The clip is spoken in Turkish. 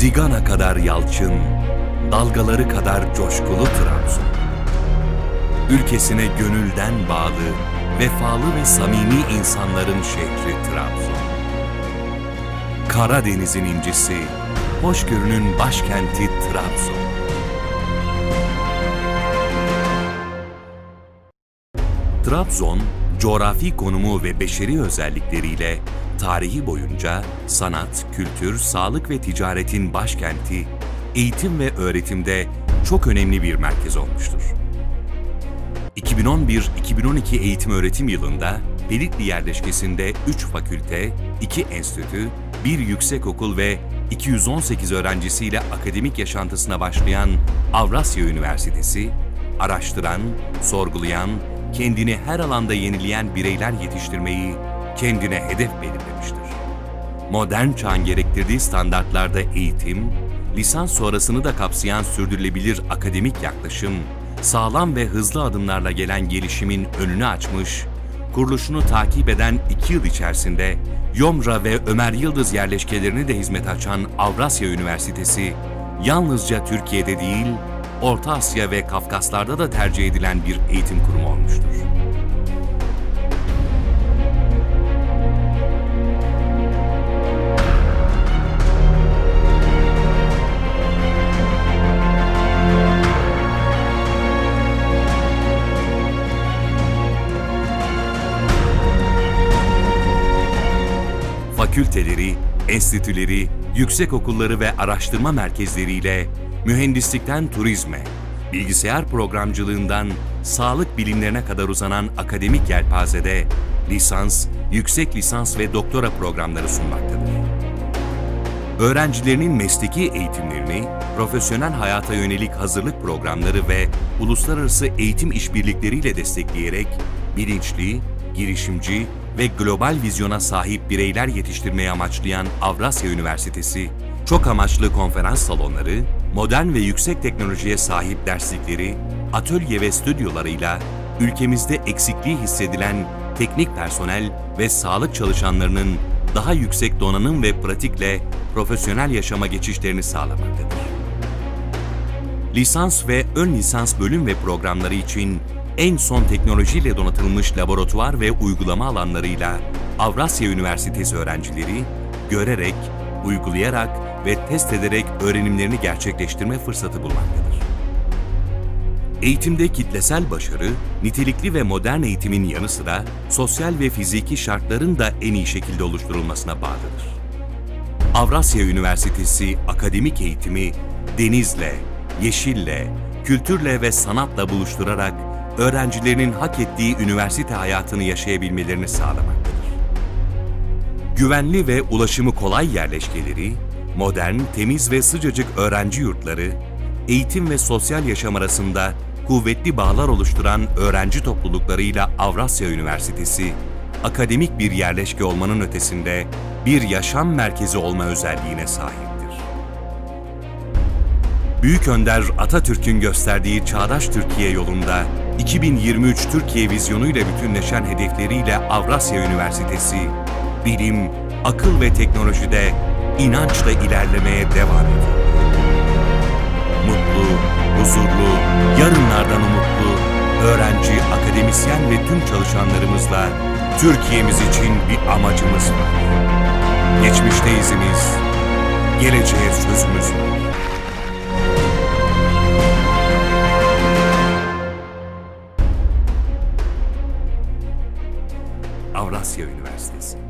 Zigana kadar yalçın, dalgaları kadar coşkulu Trabzon. Ülkesine gönülden bağlı, vefalı ve samimi insanların şehri Trabzon. Karadeniz'in incisi, hoşgörünün başkenti Trabzon. Trabzon, coğrafi konumu ve beşeri özellikleriyle tarihi boyunca sanat, kültür, sağlık ve ticaretin başkenti, eğitim ve öğretimde çok önemli bir merkez olmuştur. 2011-2012 eğitim öğretim yılında Pelikli yerleşkesinde 3 fakülte, 2 enstitü, 1 yüksekokul ve 218 öğrencisiyle akademik yaşantısına başlayan Avrasya Üniversitesi, araştıran, sorgulayan, kendini her alanda yenileyen bireyler yetiştirmeyi kendine hedef belirlemiştir. Modern çağın gerektirdiği standartlarda eğitim, lisans sonrasını da kapsayan sürdürülebilir akademik yaklaşım, sağlam ve hızlı adımlarla gelen gelişimin önünü açmış, kuruluşunu takip eden iki yıl içerisinde Yomra ve Ömer Yıldız yerleşkelerini de hizmet açan Avrasya Üniversitesi, yalnızca Türkiye'de değil, Orta Asya ve Kafkaslar'da da tercih edilen bir eğitim kurumu olmuştur. fakülteleri, enstitüleri, yüksekokulları ve araştırma merkezleriyle mühendislikten turizme, bilgisayar programcılığından sağlık bilimlerine kadar uzanan akademik yelpazede lisans, yüksek lisans ve doktora programları sunmaktadır. Öğrencilerinin mesleki eğitimlerini, profesyonel hayata yönelik hazırlık programları ve uluslararası eğitim işbirlikleriyle destekleyerek bilinçli, girişimci ve global vizyona sahip bireyler yetiştirmeyi amaçlayan Avrasya Üniversitesi, çok amaçlı konferans salonları, modern ve yüksek teknolojiye sahip derslikleri, atölye ve stüdyolarıyla ülkemizde eksikliği hissedilen teknik personel ve sağlık çalışanlarının daha yüksek donanım ve pratikle profesyonel yaşama geçişlerini sağlamaktadır. Lisans ve ön lisans bölüm ve programları için en son teknolojiyle donatılmış laboratuvar ve uygulama alanlarıyla Avrasya Üniversitesi öğrencileri görerek, uygulayarak ve test ederek öğrenimlerini gerçekleştirme fırsatı bulmaktadır. Eğitimde kitlesel başarı, nitelikli ve modern eğitimin yanı sıra sosyal ve fiziki şartların da en iyi şekilde oluşturulmasına bağlıdır. Avrasya Üniversitesi akademik eğitimi denizle, yeşille, kültürle ve sanatla buluşturarak öğrencilerinin hak ettiği üniversite hayatını yaşayabilmelerini sağlamaktadır. Güvenli ve ulaşımı kolay yerleşkeleri, modern, temiz ve sıcacık öğrenci yurtları, eğitim ve sosyal yaşam arasında kuvvetli bağlar oluşturan öğrenci topluluklarıyla Avrasya Üniversitesi, akademik bir yerleşke olmanın ötesinde bir yaşam merkezi olma özelliğine sahiptir. Büyük Önder Atatürk'ün gösterdiği çağdaş Türkiye yolunda 2023 Türkiye vizyonuyla bütünleşen hedefleriyle Avrasya Üniversitesi, bilim, akıl ve teknolojide inançla ilerlemeye devam ediyor. Mutlu, huzurlu, yarınlardan umutlu, öğrenci, akademisyen ve tüm çalışanlarımızla Türkiye'miz için bir amacımız var. Geçmişte izimiz, geleceğe sözümüz var. Avrasya Üniversitesi